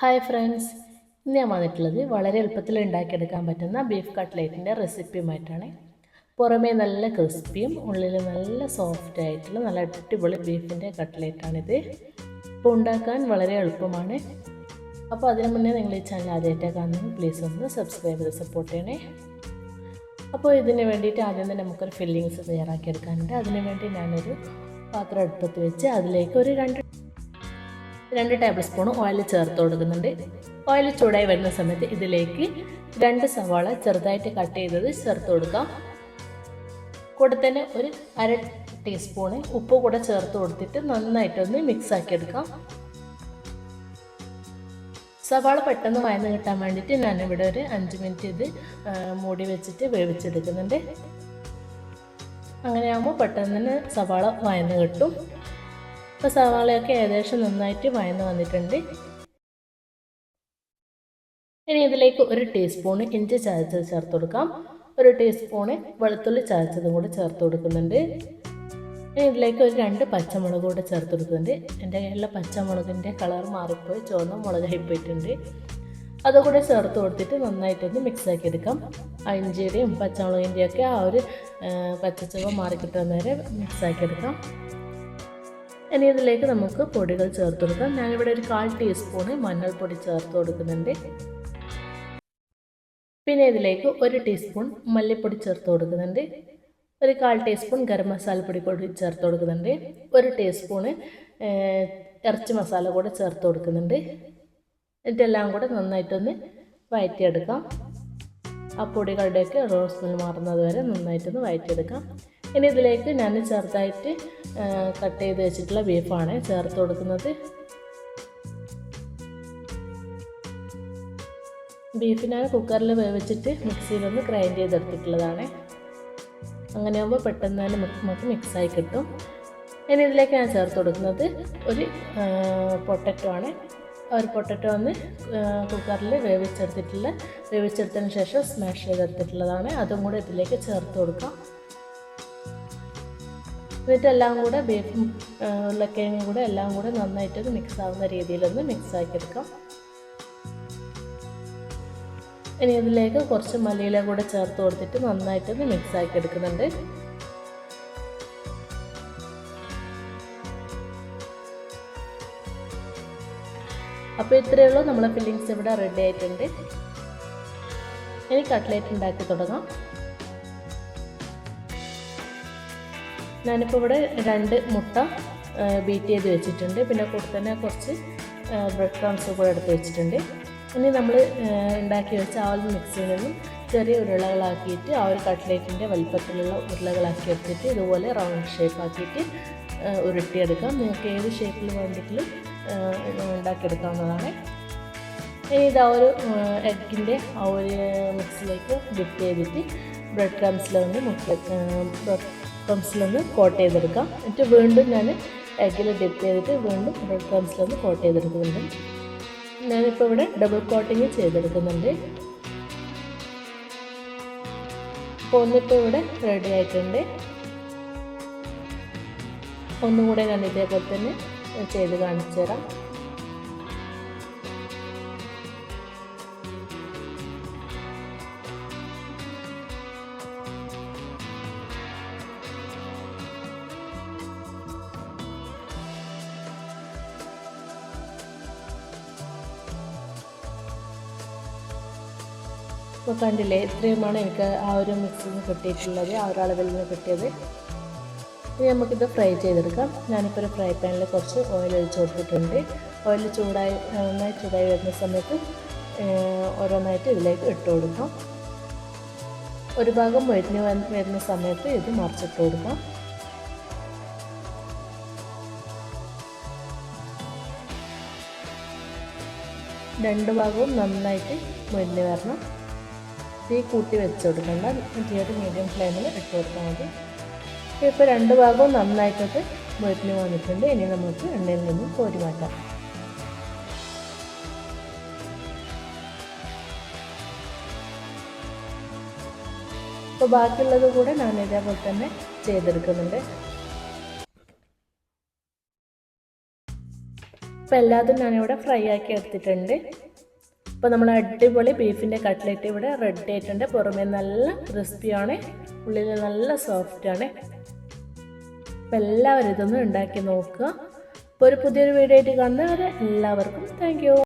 Hi friends ഇന്ന് ഞാൻ വന്നിട്ടുള്ളത് വളരെ എളുപ്പത്തിൽ ഉണ്ടാക്കിയെടുക്കാൻ പറ്റുന്ന ബീഫ് കട്ട്ലേറ്റിന്റെ റെസിപ്പിയുമായിട്ടാണ് പുറമേ നല്ല ക്രിസ്പിയും ഉള്ളിൽ നല്ല സോഫ്റ്റ് ആയിട്ടുള്ള നല്ല അടിപൊളി ബീഫിന്റെ കട്ട്ലേറ്റാണിത് ഇപ്പോൾ ഉണ്ടാക്കാൻ വളരെ എളുപ്പമാണ്. അപ്പോൾ അതിന് മുന്നേ നിങ്ങൾ ഈ ചാനൽ ആദ്യമായിട്ടാണ് കാണുന്നത് പ്ലീസ് ഒന്ന് സബ്സ്ക്രൈബ് ചെയ്ത് സപ്പോർട്ട് ചെയ്യണേ. അപ്പോൾ ഇതിന് വേണ്ടിയിട്ട് ആദ്യം തന്നെ നമുക്കൊരു ഫില്ലിങ്സ് തയ്യാറാക്കിയെടുക്കാനുണ്ട്. അതിന് വേണ്ടി ഞാനൊരു പാത്രം അടുപ്പത്ത് വെച്ച് അതിലേക്ക് ഒരു രണ്ട് രണ്ട് ടേബിൾ സ്പൂൺ ഓയിൽ ചേർത്ത് കൊടുക്കുന്നുണ്ട്. ഓയിൽ ചൂടായി വരുന്ന സമയത്ത് ഇതിലേക്ക് രണ്ട് സവാള ചെറുതായിട്ട് കട്ട് ചെയ്തത് ചേർത്ത് കൊടുക്കാം. കൂടെ തന്നെ ഒരു അര ടീസ്പൂണ് ഉപ്പ് കൂടെ ചേർത്ത് കൊടുത്തിട്ട് നന്നായിട്ടൊന്ന് മിക്സ് ആക്കി എടുക്കാം. സവാള പെട്ടെന്ന് വയന്ന് കിട്ടാൻ വേണ്ടിയിട്ട് ഞാനിവിടെ ഒരു അഞ്ച് മിനിറ്റ് ഇത് മൂടി വെച്ചിട്ട് വേവിച്ചെടുക്കുന്നുണ്ട്. അങ്ങനെയാകുമ്പോൾ പെട്ടെന്ന് തന്നെ സവാള വയന്ന് കിട്ടും. ഇപ്പോൾ സവാളയൊക്കെ ഏകദേശം നന്നായിട്ട് വയന്ന് വന്നിട്ടുണ്ട്. ഇനി ഇതിലേക്ക് ഒരു ടീസ്പൂണ് ഇഞ്ചി ചതച്ചത് ചേർത്ത് കൊടുക്കാം. ഒരു ടീസ്പൂണ് വെളുത്തുള്ളി ചതച്ചതും കൂടെ ചേർത്ത് കൊടുക്കുന്നുണ്ട്. ഇനി ഇതിലേക്ക് ഒരു രണ്ട് പച്ചമുളക് കൂടെ ചേർത്ത് കൊടുക്കുന്നുണ്ട്. എന്റെ കയ്യിലുള്ള പച്ചമുളകിന്റെ കളർ മാറിപ്പോയി. ചുവന്ന മുളകായി പോയിട്ടുണ്ട്. അതുകൂടെ ചേർത്ത് കൊടുത്തിട്ട് നന്നായിട്ടൊന്ന് മിക്സ് ആക്കി എടുക്കാം. ഇഞ്ചിയുടെയും പച്ചമുളകിന്റെയൊക്കെ ആ ഒരു പച്ചച്ചുവ മാറിക്കിട്ടുന്ന വരെ മിക്സ് ആക്കി എടുക്കാം. ഇനി ഇതിലേക്ക് നമുക്ക് പൊടികൾ ചേർത്ത് കൊടുക്കാം. ഞാനിവിടെ ഒരു കാൽ ടീസ്പൂണ് മഞ്ഞൾപ്പൊടി ചേർത്ത് കൊടുക്കുന്നുണ്ട്. പിന്നെ ഇതിലേക്ക് ഒരു ടീസ്പൂൺ മല്ലിപ്പൊടി ചേർത്ത് കൊടുക്കുന്നുണ്ട്. ഒരു കാൽ ടീസ്പൂൺ ഗരം മസാലപ്പൊടി പൊടി ചേർത്ത് കൊടുക്കുന്നുണ്ട്. ഒരു ടീസ്പൂണ് ഇറച്ചി മസാല കൂടെ ചേർത്ത് കൊടുക്കുന്നുണ്ട്. എന്നിട്ടെല്ലാം കൂടെ നന്നായിട്ടൊന്ന് വഴറ്റിയെടുക്കാം ആ പൊടികളുടെയൊക്കെ റോസ് സ്മെൽ മാറുന്നത് വരെ നന്നായിട്ടൊന്ന് വഴറ്റിയെടുക്കാം ഇനി ഇതിലേക്ക് ഞാൻ ചെറുതായിട്ട് കട്ട് ചെയ്ത് വെച്ചിട്ടുള്ള ബീഫാണ് ചേർത്ത് കൊടുക്കുന്നത്. ബീഫ് ഞാൻ കുക്കറിൽ വേവിച്ചിട്ട് മിക്സിയിലൊന്ന് ഗ്രൈൻഡ് ചെയ്തെടുത്തിട്ടുള്ളതാണ്. അങ്ങനെ ആകുമ്പോൾ പെട്ടെന്ന് തന്നെ നമുക്ക് മിക്സായി കിട്ടും. ഇനി ഇതിലേക്ക് ഞാൻ ചേർത്ത് കൊടുക്കുന്നത് ഒരു പൊട്ടറ്റോ ആണ്. ഒരു പൊട്ടറ്റോ ഒന്ന് കുക്കറിൽ വേവിച്ചെടുത്തിട്ടുള്ള വേവിച്ചെടുത്തതിന് ശേഷം സ്മാഷ് ചെയ്തെടുത്തിട്ടുള്ളതാണ്. അതും കൂടെ ഇതിലേക്ക് ചേർത്ത് കൊടുക്കാം. എന്നിട്ട് കൂടെ ബീഫും ഉരുളക്കിഴങ്ങും കൂടെ എല്ലാം കൂടെ നന്നായിട്ട് മിക്സ് ആവുന്ന രീതിയിലൊന്ന് മിക്സ് ആക്കി എടുക്കാം ഇനി ഇതിലേക്ക് കുറച്ച് മല്ലിയില കൂടെ ചേർത്ത് കൊടുത്തിട്ട് നന്നായിട്ടൊന്ന് മിക്സ് ആക്കി എടുക്കുന്നുണ്ട് അപ്പോൾ ഇത്രയേ ഉള്ളൂ. നമ്മളെ ഫില്ലിങ്സ് ഇവിടെ റെഡി ആയിട്ടുണ്ട്. ഇനി കട്ട്ലേറ്റ് ഉണ്ടാക്കി തുടങ്ങാം. ഞാനിപ്പോൾ ഇവിടെ രണ്ട് മുട്ട ബീറ്റ് ചെയ്ത് വെച്ചിട്ടുണ്ട്. പിന്നെ കൂടെ തന്നെ കുറച്ച് ബ്രെഡ് ക്രംസ് കൂടെ എടുത്ത് വെച്ചിട്ടുണ്ട്. ഇനി നമ്മൾ ഉണ്ടാക്കി വെച്ച ആ ഒരു മിക്സിയിൽ നിന്നും ചെറിയ ഉരുളകളാക്കിയിട്ട് ആ ഒരു കട്ട്ലേറ്റിന്റെ വലിപ്പത്തിലുള്ള ഉരുളകളാക്കി എടുത്തിട്ട് ഇതുപോലെ റൗണ്ട് ഷേപ്പ് ആക്കിയിട്ട് ഉരുട്ടിയെടുക്കാം. നിങ്ങൾക്ക് ഏത് ഷേപ്പിൽ വേണ്ടിയിട്ടും ഉണ്ടാക്കിയെടുക്കാവുന്നതാണ്. ഇനി ഇത് ആ ഒരു എഗ്ഗിന്റെ ആ ഒരു മിക്സിലേക്ക് ഡിപ്പ് ചെയ്തിട്ട് ബ്രെഡ് ക്രംസിലൊന്ന് മുട്ട ബ്രെഡ് ക്രംസിലൊന്ന് കോട്ട് ചെയ്തെടുക്കാം. എന്നിട്ട് വീണ്ടും ഞാൻ എഗ്ഗിൽ ഡിപ്പ് ചെയ്തിട്ട് വീണ്ടും ബ്രെഡ് ക്രംസിലൊന്ന് കോട്ട് ചെയ്തെടുക്കുന്നുണ്ട്. ഞാനിപ്പോൾ ഇവിടെ ഡബിൾ കോട്ടിങ് ചെയ്തെടുക്കുന്നുണ്ട്. ഒന്നിപ്പോൾ ഇവിടെ റെഡി ആയിട്ടുണ്ട്. ഒന്നും കൂടെ ഞാൻ ഇതേപോലെ തന്നെ ചെയ്ത് കാണിച്ചു തരാം ഇപ്പോൾ കണ്ടില്ലേ ഇത്രയുമാണ് എനിക്ക് ആ ഒരു മിക്സിൽ നിന്ന് കിട്ടിയിട്ടുള്ളത് ആ ഒരു അളവിൽ നിന്ന് കിട്ടിയത്. ഇനി നമുക്കിത് ഫ്രൈ ചെയ്തെടുക്കാം. ഞാനിപ്പോൾ ഒരു ഫ്രൈ പാനിൽ കുറച്ച് ഓയിൽ ഒഴിച്ച് കൊടുത്തിട്ടുണ്ട്. ഓയിൽ ചൂടായി നന്നായി ചൂടായി വരുന്ന സമയത്ത് ഓരോന്നായിട്ട് ഇതിലേക്ക് ഇട്ട് കൊടുക്കാം. ഒരു ഭാഗം മൊരിഞ്ഞ് വരുന്ന സമയത്ത് ഇത് മറിച്ചിട്ട് കൊടുക്കാം. രണ്ട് ഭാഗവും നന്നായിട്ട് മൊഴിഞ്ഞ് വരണം. തീ കൂട്ടി വെച്ച് കൊടുക്കണ്ട തീയൊരു മീഡിയം ഫ്ലെയിമിൽ ഇട്ട് കൊടുത്താൽ മതി. ഇപ്പോൾ രണ്ട് ഭാഗവും നന്നായിട്ടൊക്കെ വീട്ടിൽ വന്നിട്ടുണ്ട്. ഇനി നമുക്ക് എണ്ണയിൽ നിന്നും കോരി മാറ്റാം. അപ്പോൾ ബാക്കിയുള്ളത് കൂടെ ഞാൻ ഇതേപോലെ തന്നെ ചെയ്തെടുക്കുന്നുണ്ട്. അപ്പോൾ എല്ലാതും ഞാനിവിടെ ഫ്രൈ ആക്കി എടുത്തിട്ടുണ്ട്. അപ്പോൾ നമ്മൾ അടിപൊളി ബീഫിന്റെ കട്ട്ലറ്റ് ഇവിടെ റെഡി ആയിട്ടുണ്ട്. പുറമേ നല്ല ക്രിസ്പിയാണ് ഉള്ളിൽ നല്ല സോഫ്റ്റാണ് ഇപ്പം എല്ലാവരും ഇതൊന്ന് ഉണ്ടാക്കി നോക്കുക. അപ്പോൾ ഒരു പുതിയൊരു വീഡിയോ ആയിട്ട് കാണുന്നവരെ എല്ലാവർക്കും താങ്ക്